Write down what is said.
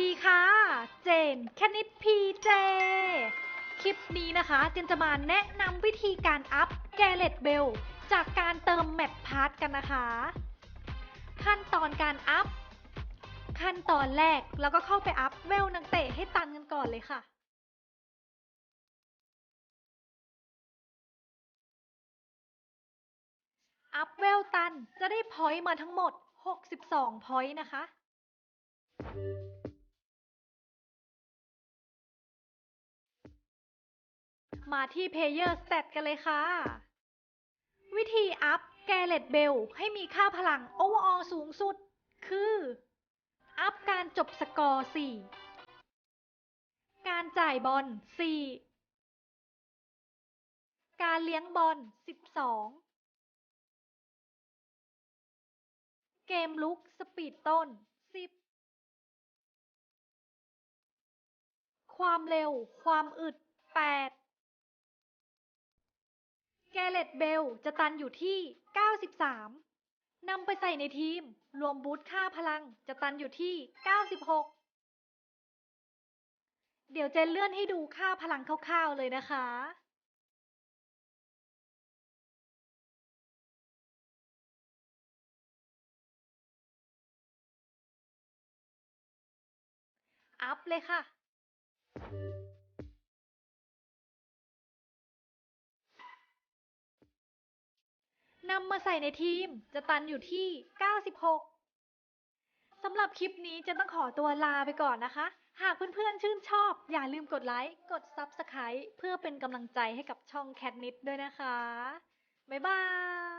ดีค่ะ เจนแคนิดพีเจ คลิปนี้นะคะเจนจะมาแนะนำวิธีการอัพแกเลตเบลจากการเติมแมปพาร์ทกันนะคะ ขั้นตอนการอัพ ขั้นตอนแรกเราก็เข้าไปอัพเวลนักเตะให้ตันกันก่อนเลยค่ะอัพเวลตันจะได้พอยต์มาทั้งหมด 62 พอยต์นะคะ มาที่ Player Stat กันเลยค่ะ วิธีอัพแกเลตเบลให้มีค่าพลัง Overall สูงสุด คือ อัพการจบสกอร์ 4 การจ่ายบอล 4 การเลี้ยงบอล 12 เกมลุกสปีดต้น 10 ความเร็ว ความอึด 8 แกเลตเบลจะตันอยู่ที่ 93 นำไปใส่ในทีม รวมบูทค่าพลังจะตันอยู่ที่ 96 เดี๋ยวเจนเลื่อนให้ดูค่าพลังคร่าวๆเลยนะคะ อัพเลยค่ะ นำมาใส่ในทีมจะตันอยู่ที่ 96 สำหรับคลิปนี้จะต้องขอตัวลาไปก่อนนะคะ หากเพื่อนๆชื่นชอบ อย่าลืมกดไลค์ กด Subscribe เพื่อเป็นกำลังใจให้กับช่องแคทนิดด้วยนะคะ บ๊ายบาย